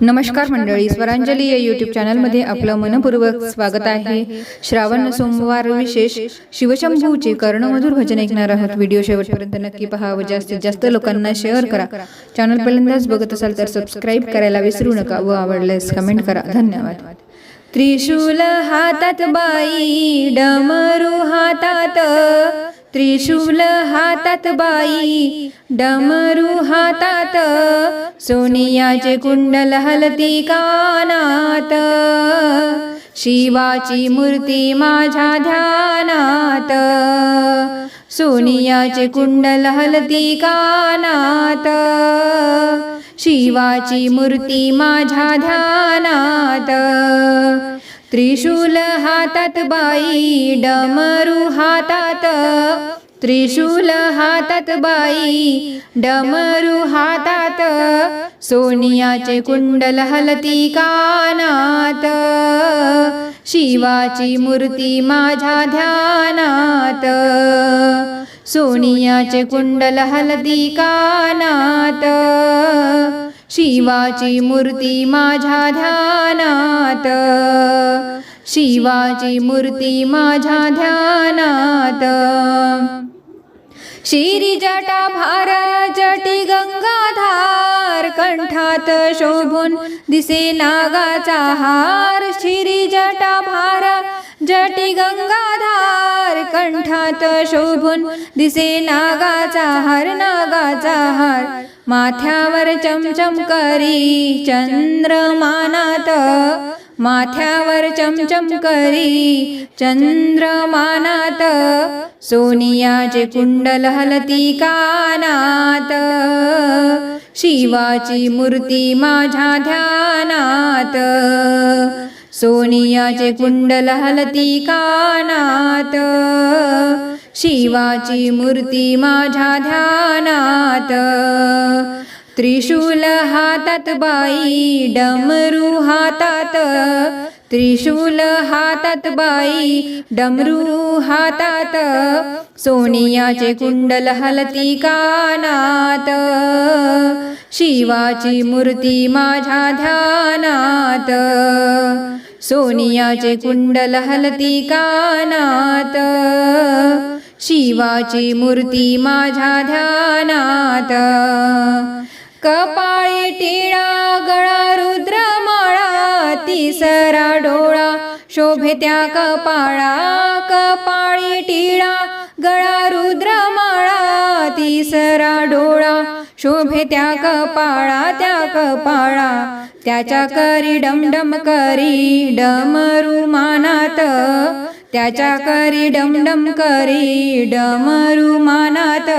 नमस्कार मंडळी स्वरांजली या युट्यूब चॅनलमध्ये आपलं मनपूर्वक स्वागत आहे. श्रावण सोमवार विशेष शिवशंभूचे कर्णमधुर भजन ऐकणार आहोत. व्हिडिओ शेवटपर्यंत नक्की पहा व जास्तीत जास्त लोकांना शेअर करा. चॅनल पहिल्यांदाच बघत असाल तर सबस्क्राईब करायला विसरू नका व आवडल्यास कमेंट करा. धन्यवाद. त्रिशूल हातात बाई डमरू हातात. त्रिशूल हातात बाई डमरू हातात सोनियाचे कुंडल हलती कानात. शिवाची मूर्ती माझ्या ध्यानात सोनियाचे कुंडल हलती कानात. शिवाची मूर्ती माझ्या ध्यानात त्रिशूल हातात बाई डमरू हातात. त्रिशूल हातात बाई डमरू हातात. सोनियाचे कुंडल हलती कानात. शिवाची मूर्ती माझ्या ध्यानात. सोनियाचे कुंडल हलती कानात. शिवाची मूर्ती माझ्या ध्यानात. शिवाची मूर्ती माझ्या ध्यानात. शिरी जटा भार जटी गंगाधार कंठात शोभून दिसे नागाचा हार. शिरी जटा भार जटी गंगाधार कंठात शोभून दिसे नागाचा हार नागाचा हार. माथ्यावर चमचम करी चंद्रमानात. माथ्यावर चमचम करी चंद्रमानात. सोनियाचे कुंडल हलती कानात. शिवाची मूर्ती माझ्या ध्यानात. सोनियाचे कुंडल हलती कानात. शिवाची मूर्ती माझ्या ध्यानात. त्रिशूल हातात बाई डमरू हातात. त्रिशूल हातात बाई डमरू हातात. सोनियाचे कुंडल हलती कानात. शिवाची मूर्ती माझ्या ध्यानात. सोनियाचे कुंडल हलती कानात. शिवाची मूर्ती माझ्या ध्यानात. कपाळी टिळा गळा रुद्रमाळा तिसरा डोळा शोभे त्या कपाळा. कपाळी टिळा गळा शोभे त्या कपाळा त्या कपाळा त्याच्या करी डमडम करी डमरू मानात. त्याच्या करी डमडम करी डमरू मानात.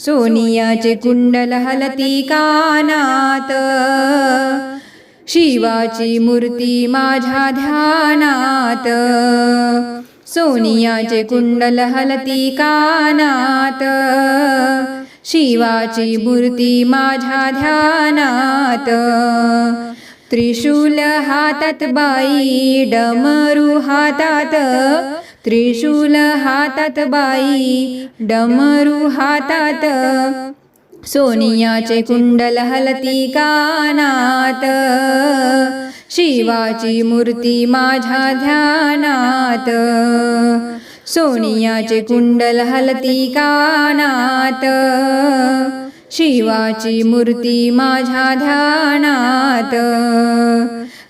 सोनियाचे कुंडल हलती कानात. शिवाची मूर्ती माझ्या ध्यानात. सोनियाचे कुंडल हलती कानात. शिवाची मूर्ती माझ्या ध्यानात. त्रिशूल हातात बाई डमरू हातात. त्रिशूल हातात बाई डमरू हातात. सोनियाचे कुंडल हलती कानात. शिवाची मूर्ती माझ्या ध्यानात. सोनियाचे कुंडल हलती कानात. शिवाची मूर्ती माझ्या ध्यानात.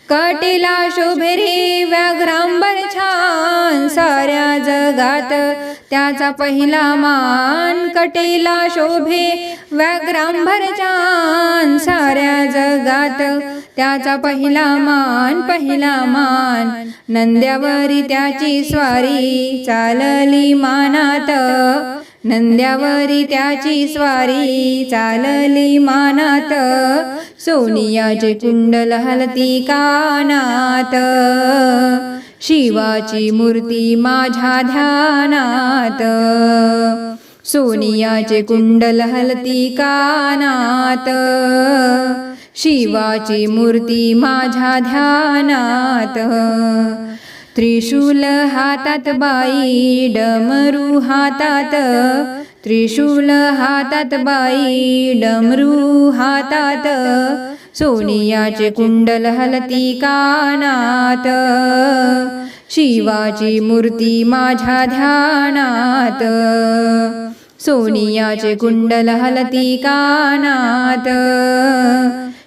कटेला शोभे रे व्याघ्रांबर छान साऱ्या जगात. त्याचा पहिला मान कटेला शोभे व्याघ्रांबर छान साऱ्या जगात. त्याचा पहिला मान पहिला मान. नंद्यावरी त्याची स्वारी चालली मानात. नंद्यावरी त्याची स्वारी चालली मानात. सोनियाचे कुंडल हलती कानात. शिवाची मूर्ती माझ्या ध्यानात. सोनियाचे कुंडल हलती कानात. शिवाची मूर्ती माझ्या ध्यानात. त्रिशूल हातात बाई डमरू हातात. त्रिशूल हातात बाई डमरू हातात. सोनियाचे कुंडल हलती कानात. शिवाची मूर्ती माझ्या ध्यानात. सोनियाचे कुंडल हलती कानात.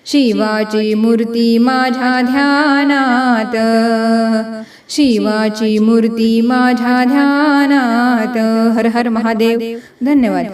शिवाची मूर्ती माझ्या ध्यानात. शिवाची मूर्ती माझ्या ध्यानात. हर हर महादेव. धन्यवाद.